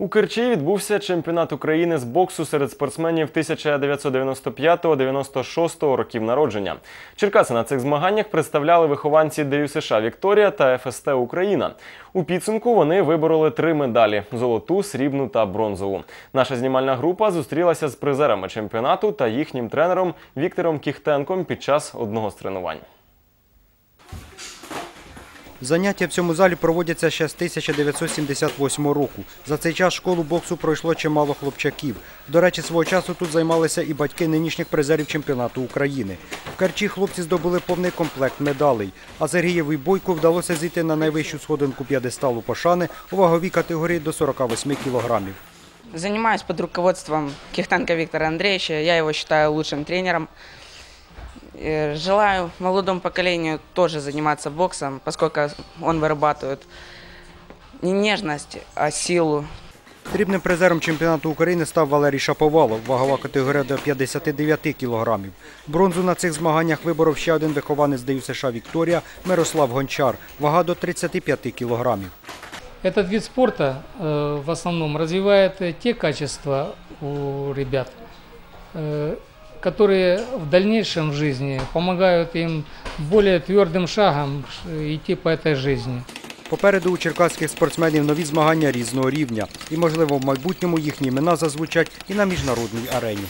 У Керчі відбувся чемпіонат України з боксу серед спортсменів 1995-96 років народження. Черкаси на цих змаганнях представляли вихованці ДЮСШ США Вікторія та ФСТ Україна. У підсумку вони вибороли три медалі: золоту, срібну та бронзову. Наша знімальна група зустрілася з призерами чемпіонату та їхнім тренером Віктором Кіхтенком під час одного з тренувань. Заняття в цьому залі проводяться ще з 1978 року. За цей час школу боксу пройшло чимало хлопчаків. До речі, свого часу тут займалися і батьки нинішніх призерів чемпіонату України. В Карчі хлопці здобули повний комплект медалей. А Сергієві Бойку вдалося зійти на найвищу сходинку п'єдесталу пошани у ваговій категорії до 48 кілограмів. Занимаюсь под руководством Кихтенко Виктора Андреевича. Я его считаю лучшим тренером. Э, Желаю молодому поколению тоже заниматься боксом, поскольку он вырабатывает не нежность, а силу. Срібним призером чемпіонату України став Валерій Шаповалов, вагова категорія до 59 кілограмів. Бронзу на цих змаганнях виборов ще один вихованець ДЮСШ США Вікторія Мирослав Гончар, вага до 35 кілограмів. Этот вид спорта э, в основном развивает э, те качества у ребят, э, которые в дальнейшем в жизни помогают им более твердым шагом ш- идти по этой жизни. Попереду у черкаських спортсменів нові змагання різного рівня. І, можливо, в майбутньому їхні імена зазвучать і на міжнародній арені.